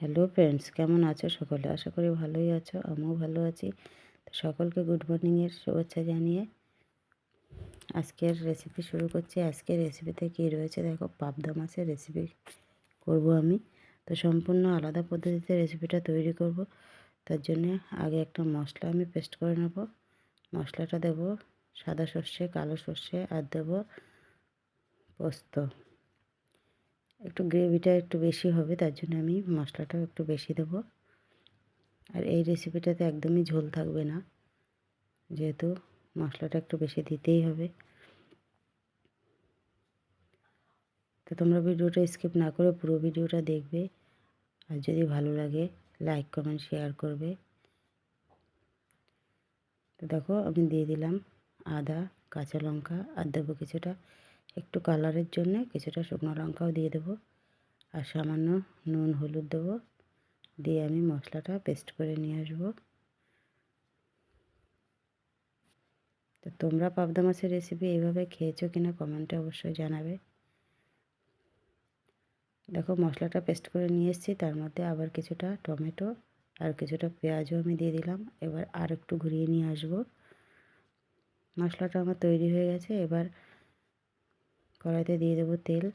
Hello friends কেমন আছো সকলে? আশা করি ভালোই আছো, আমিও ভালো আছি। তো সকলকে গুড মর্নিংয়ের শুভেচ্ছা জানিয়ে আজকের রেসিপি শুরু করছি। আজকের রেসিপিতে কী রয়েছে দেখো, পাবদা মাছের রেসিপি করব আমি। তো সম্পূর্ণ আলাদা পদ্ধতিতে রেসিপিটা তৈরি করব। তার জন্য আগে একটা মশলা আমি পেস্ট করে নেব। মশলাটা দেব সাদা সর্ষে, কালো সর্ষে, আর দেব পোস্ত। একটু গ্রেভিটা একটু বেশি হবে, তার জন্য আমি মশলাটাও একটু বেশি দেব। আর এই রেসিপিটাতে একদমই ঝোল থাকবে না, যেহেতু মশলাটা একটু বেশি দিতেই হবে। তো তোমরা ভিডিওটা স্কিপ না করে পুরো ভিডিওটা দেখবে, আর যদি ভালো লাগে লাইক কমেন্ট শেয়ার করবে। তো দেখো, আমি দিয়ে দিলাম আদা, কাঁচা লঙ্কা, আর দেবো কিছুটা একটু কালারের জন্য কিছুটা শুকনো লঙ্কাও দিয়ে দেবো আর সামান্য নুন, হলুদ দেবো। দিয়ে আমি মশলাটা পেস্ট করে নিয়ে আসব। তো তোমরা পাবদা মাছের রেসিপি এইভাবে খেয়েছো কিনা কমেন্টে অবশ্যই জানাবে। দেখো মশলাটা পেস্ট করে নিয়ে এসেছি, তার মধ্যে আবার কিছুটা টমেটো আর কিছুটা পেঁয়াজও আমি দিয়ে দিলাম। এবার আর একটু ঘুরিয়ে নিয়ে আসব। মশলাটা আমার তৈরি হয়ে গেছে, এবার কড়াইতে দিয়ে দেবো তেল।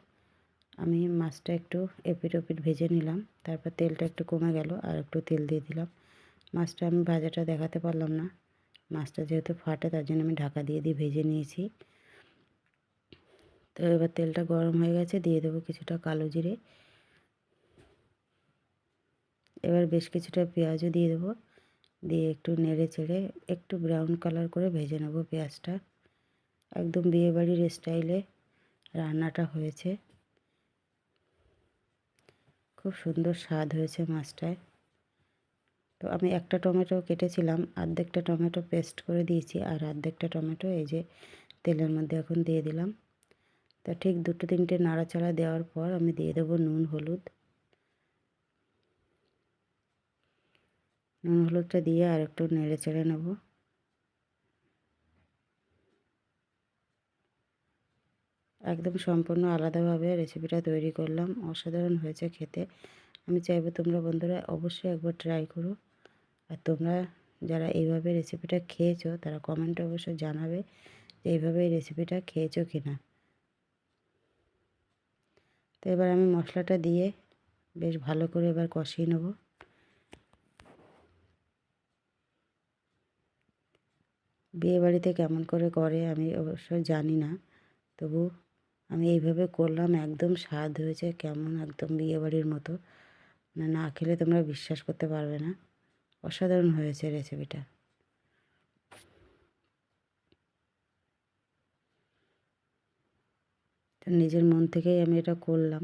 আমি মাছটা একটু এপিট ওপিট ভেজে নিলাম। তারপর তেলটা একটু কমে গেল আর একটু তেল দিয়ে দিলাম। মাছটা আমি ভাজাটা দেখাতে পারলাম না। মাছটা যেহেতু ফাটে তার জন্য আমি ঢাকা দিয়ে দিয়ে ভেজে নিয়েছি। তো এবার তেলটা গরম হয়ে গেছে, দিয়ে দেবো কিছুটা কালো জিরে। এবার বেশ কিছুটা পেঁয়াজও দিয়ে দেবো। দিয়ে একটু নেড়ে চেড়ে একটু ব্রাউন কালার করে ভেজে নেব পেঁয়াজটা। একদম বিয়েবাড়ির স্টাইলে। রান্নাটা হয়েছে। খুব সুন্দর স্বাদ হয়েছে মাছটায়। তো আমি একটা টমেটো কেটেছিলাম, আর্ধেকটা টমেটো পেস্ট করে দিয়েছি আর আর্ধেকটা টমেটো এই যে তেলের মধ্যে এখন দিয়ে দিলাম। তা ঠিক দুটো তিনটে নাড়াচাড়া দেওয়ার পর আমি দিয়ে দেবো নুন, হলুদ। নুন, হলুদটা দিয়ে আর একটু নেড়ে চেড়ে নেব। একদম সম্পূর্ণ আলাদাভাবে রেসিপিটা তৈরি করলাম। অসাধারণ হয়েছে খেতে। আমি চাইব তোমরা বন্ধুরা অবশ্যই একবার ট্রাই করো। আর তোমরা যারা এইভাবে রেসিপিটা খেয়েছো, তারা কমেন্টে অবশ্যই জানাবে যে এইভাবে এই রেসিপিটা খেয়েছো কি না তো এবার আমি মশলাটা দিয়ে বেশ ভালো করে এবার কষিয়ে নেব। বিয়ে বাড়িতে কেমন করে করে আমি অবশ্যই জানি না, তবু আমি এইভাবে করলাম, একদম স্বাদ হয়েছে, কেমন একদম বিয়েবাড়ির মতো। মানে না খেলে তোমরা বিশ্বাস করতে পারবে না। অসাধারণ হয়েছে রেসিপিটা তো নিজের মন থেকেই আমি এটা করলাম।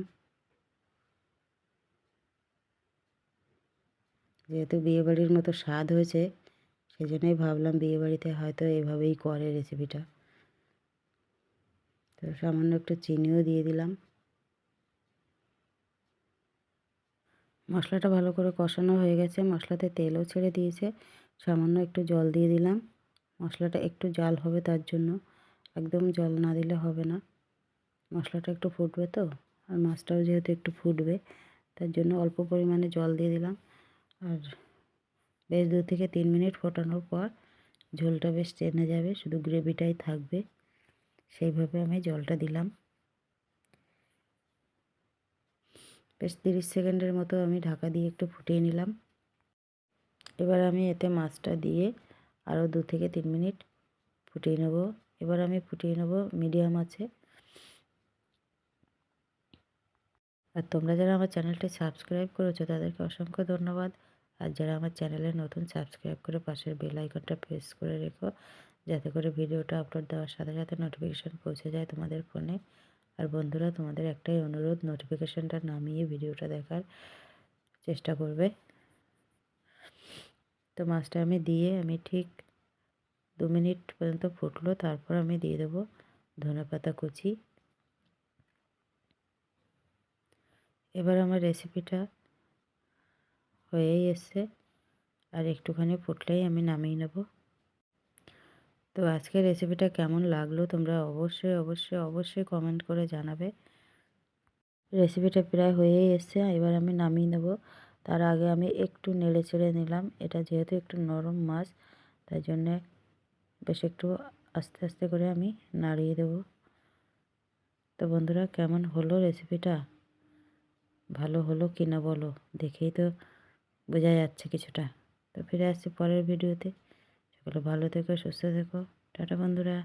যেহেতু বিয়েবাড়ির মতো স্বাদ হয়েছে সেই জন্যই ভাবলাম বিয়েবাড়িতে হয়তো এইভাবেই করে রেসিপিটা তো সামান্য একটু চিনিও দিয়ে দিলাম। মশলাটা ভালো করে কষানো হয়ে গেছে। মশলাতে তেলও ছেড়ে দিয়েছে। সামান্য একটু জল দিয়ে দিলাম। মশলাটা একটু জাল হবে তার জন্য। একদম জল না দিলে হবে না। মশলাটা একটু ফুটবে তো, আর মাছটাও যেহেতু একটু ফুটবে, তার জন্য অল্প পরিমাণে জল দিয়ে দিলাম। আর বেশ দু থেকে তিন মিনিট ফোটানোর পর ঝোলটা বেশ টেনে যাবে, শুধু গ্রেভিটাই থাকবে। সেইভাবে আমি জলটা দিলাম। বেশ তিরিশ সেকেন্ডের মতো আমি ঢাকা দিয়ে একটু ফুটিয়ে নিলাম। এবার আমি এতে মাছটা দিয়ে আরও দু থেকে তিন মিনিট ফুটিয়ে নেব। এবার আমি ফুটিয়ে নেব মিডিয়াম আছে আর তোমরা যারা আমার চ্যানেলটি সাবস্ক্রাইব করেছ, তাদেরকে অসংখ্য ধন্যবাদ। আর যারা আমার চ্যানেলে নতুন, সাবস্ক্রাইব করে পাশের বেল আইকনটা প্রেস করে রেখো। যাতে করে ভিডিওটা আপলোড দেওয়ার সাথে সাথে নোটিফিকেশান পৌঁছে যায় তোমাদের ফোনে আর বন্ধুরা, তোমাদের একটাই অনুরোধ নোটিফিকেশানটা নামিয়ে ভিডিওটা দেখার চেষ্টা করবে। তো মাছটা আমি দিয়ে আমি ঠিক দু মিনিট পর্যন্ত ফুটলো, তারপর আমি দিয়ে দেবো ধনে পাতা কুচি। এবার আমার রেসিপিটা হয়েই এসছে, আর একটুখানি ফুটলেই আমি নামিয়ে নেব। তো আজকের রেসিপিটা কেমন লাগল তোমরা অবশ্যই অবশ্যই অবশ্যই কমেন্ট করে জানাবে। রেসিপিটা প্রায় হয়েই এসছে, এবার আমি নামিয়ে নেব। তার আগে আমি একটু নেড়ে চেড়ে নিলাম। এটা যেহেতু একটু নরম মাছ, তাই জন্যে বেশ একটু আস্তে আস্তে করে আমি নাড়িয়ে দেব। তো বন্ধুরা, কেমন হলো রেসিপিটা ভালো হলো কি না বলো? দেখেই তো বোঝা যাচ্ছে কিছুটা। তো ফিরে আসছি পরের ভিডিওতে সকলে ভালো থেকো সুস্থ থেকো। টাটা বন্ধুরা।